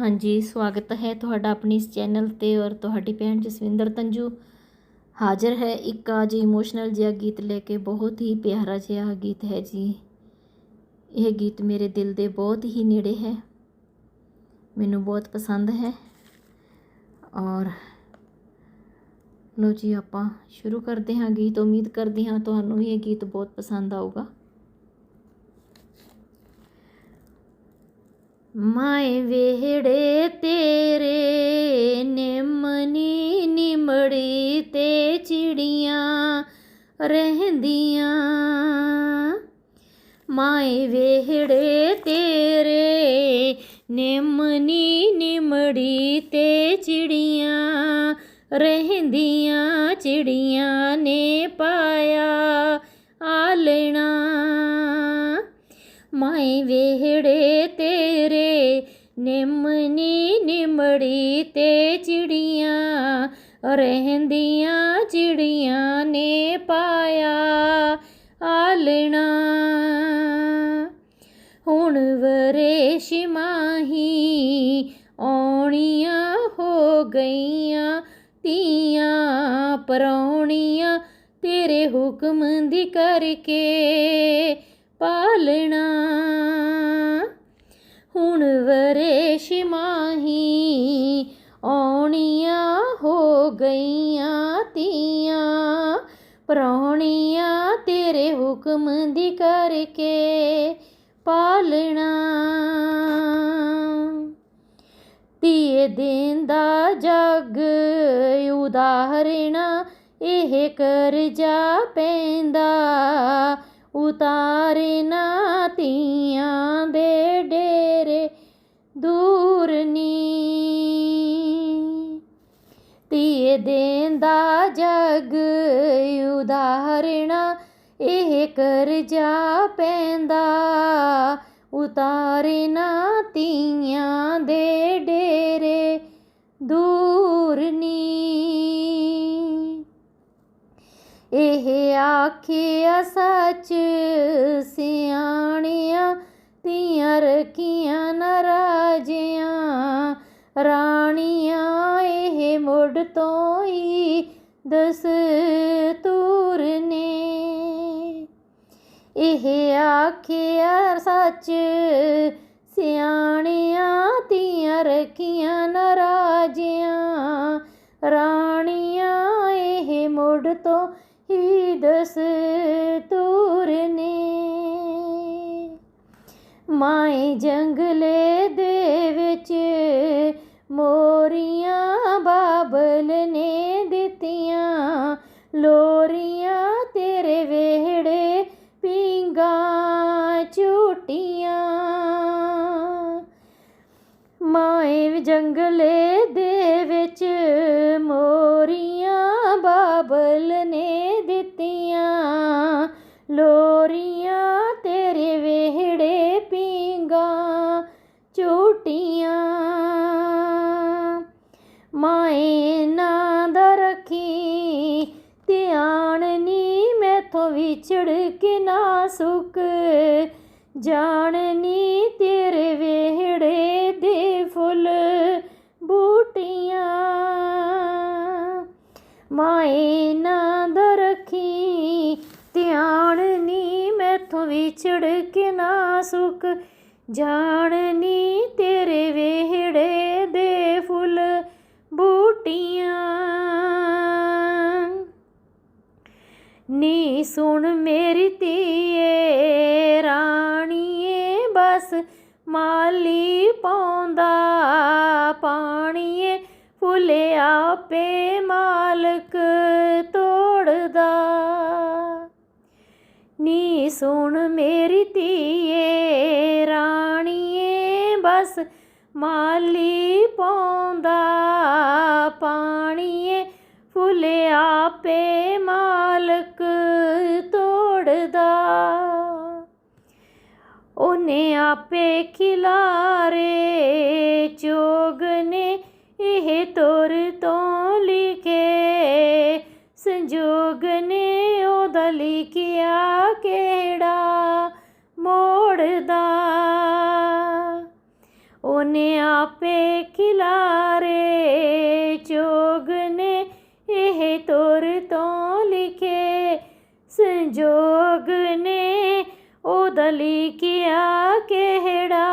ਹਾਂਜੀ, ਸਵਾਗਤ ਹੈ ਤੁਹਾਡਾ ਆਪਣੀ ਇਸ ਚੈਨਲ ਤੇ ਔਰ ਤੁਹਾਡੀ ਭੈਣ ਜਸਵਿੰਦਰ ਤੰਜੂ। ਹਾਜ਼ਰ ਹੈ ਇੱਕ ਅੱਜ ਇਮੋਸ਼ਨਲ ਜਿਹਾ ਗੀਤ ਲੈ ਕੇ, ਬਹੁਤ ਹੀ ਪਿਆਰਾ ਜਿਹਾ ਗੀਤ ਹੈ ਜੀ। ਇਹ ਗੀਤ ਮੇਰੇ ਦਿਲ ਦੇ ਬਹੁਤ ਹੀ ਨੇੜੇ ਹੈ। ਮੈਨੂੰ ਬਹੁਤ ਪਸੰਦ ਹੈ। ਔਰ ਲੋ ਜੀ, ਆਪਾਂ ਸ਼ੁਰੂ ਕਰਦੇ ਹਾਂ ਗੀਤ। ਉਮੀਦ ਕਰਦੇ ਹਾਂ ਤੁਹਾਨੂੰ ਇਹ ਗੀਤ ਬਹੁਤ ਪਸੰਦ ਆਊਗਾ। ਮਾਏ ਵੇਹੜੇ ਤੇਰੇ, ਨਿਮਨੀ ਨਿਮੜੀ ਤੇ ਚਿੜੀਆਂ ਰਹਿੰਦੀਆਂ। ਮਾਏ ਵੇਹੜੇ ਤੇਰੇ, ਨਿਮਨੀ ਨਿਮੜੀ ਤੇ ਚਿੜੀਆਂ ਰਹਿੰਦੀਆਂ। ਚਿੜੀਆਂ ਨੇ ਪਾ ਨਿਮਨੀ ਨਿਮੜੀ ਤੇ ਚਿੜੀਆਂ, ਰਹਿੰਦੀਆਂ ਚਿੜੀਆਂ ਨੇ ਪਾਇਆ ਆਲਣਾ। ਹੁਣ ਵਰੇਸ਼ ਮਾਹੀ ਆਉਣੀਆਂ ਹੋ ਗਈਆਂ ਤੀਆਂ, ਪਰੌਣੀਆਂ ਤੇਰੇ ਹੁਕਮ ਦੀ ਕਰਕੇ ਪਾਲਣਾ। ਹੁਣ ਵਰੇਸ਼ ਮਾਹੀ ਆਉਣੀਆਂ ਹੋ ਗਈਆਂ ਤੀਆਂ, ਪ੍ਰਾਹੁਣੀਆਂ ਤੇਰੇ ਹੁਕਮ ਦੀ ਕਰਕੇ ਪਾਲਣਾ। ਤੀਏ ਦਿਨ ਦਾ ਜਗ, ਉਦਾਹਰਣਾ ਇਹ ਕਰਜਾ ਪੈਂਦਾ। ਉਤਾਰੇ ਨਾ ਧੀਆਂ ਦੇ ਡੇ ਜਗ ਉਦਾਹਰਣਾ, ਇਹ ਕਰਜਾ ਪੈਂਦਾ। ਉਤਾਰੇ ਨਾ ਧੀਆਂ ਦੇ ਡੇਰੇ, ਦੂਰ ਨੀ। ਇਹ ਆਖਿਆ ਸੱਚ ਸਿਆਣਿਆ ਧੀਆਂ ਰਖੀਆਂ ਨਰਾਜਿਆਂ। ਰਾਣੀਆਂ ਇਹ ਮੁੜ ਤੋਂ ਹੀ ਦਸ ਤੂਰ ਨੇ। ਇਹ ਆਖਿਆ, ਸੱਚ ਸਿਆਣਿਆਂ ਧੀਆਂ ਰਖੀਆਂ ਨਰਾਜਿਆਂ। ਰਾਣੀਆਂ, ਇਹ ਮੁੜ ਤੋਂ ਹੀ ਦਸ ਤੂਰ ਨੇ। ਮਾਏ ਜੰਗਲੇ ਝੂਟੀਆਂ। ਮਾਏ ਜੰਗਲੇ ਦੇ ਵਿੱਚ ਮੋਰੀਆਂ ਬਾਬਲ ਨੇ ਦਿੱਤੀਆਂ। ਲੋਰੀਆਂ ਤੇਰੇ ਵਿਹੜੇ ਪਿੰਗਾ ਝੂਟੀਆਂ। ਮਾਏ ਨਾ ਦਾ ਰੱਖੀ ਧਿਆਨ ਨੀ, ਮੈਥੋਂ ਵਿਛੜ ਕੇ ਨਾ ਸੁੱਕ। ਜਾਣਨੀ ਤੇਰੇ ਵੇਹੜੇ ਦੇ ਫੁੱਲ ਬੂਟੀਆਂ। ਮਾਏ ਨਾ ਦਾ ਰੱਖੀ ਧਿਆਨ ਨੀ ਮੈਥੋਂ ਵਿਛੜ ਕੇ ਨਾ ਸੁੱਕ। ਜਾਣਨੀ ਤੇਰੇ ਵੇਹੜੇ ਦੇ ਫੁੱਲ ਬੂਟੀਆਂ। ਨੀ ਸੁਣ ਮੇ ਰਾਣੀਏ ਬਸ ਮਾਲੀ ਪਾਉਂਦਾ, ਪਾਣੀਏ ਫੁੱਲ ਆਪੇ ਮਾਲਕ ਤੋੜਦਾ। ਨੀ ਸੁਣ ਮੇਰੀ ਧੀਏ, ਰਾਣੀਏ ਬਸ ਮਾਲੀ ਪਾਉਂਦਾ, ਪਾਣੀਏ ਫੁੱਲ ਆਪੇ ਆਪੇ ਖਿਲਾਰੇ ਚੋਗ ਨੇ ਇਹ ਤੋਰ ਤੋਂ ਲਿਖੇ। ਸੰਜੋਗ ਨੇ ਉਹਦਾ ਲਿਖਿਆ ਕਿਹੜਾ? ਮੋੜਦਾ। ਉਹਨੇ ਆਪੇ ਖਿਲਾਰੇ ಮೊದಲಿಗೆಯ ಕೆಹೆಡಾ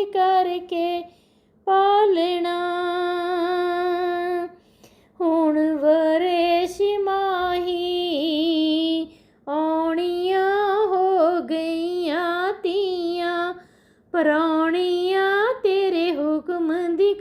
ਦੀ ਕਰਕੇ ਪਾਲਣਾ। ਹੁਣ ਵਰੇਸ਼ ਮਾਹੀ ਆਉਣੀਆਂ ਹੋ ਗਈਆਂ ਤੀਆਂ ਪਰੌਣੀਆਂ ਤੇਰੇ ਹੁਕਮ ਦੀ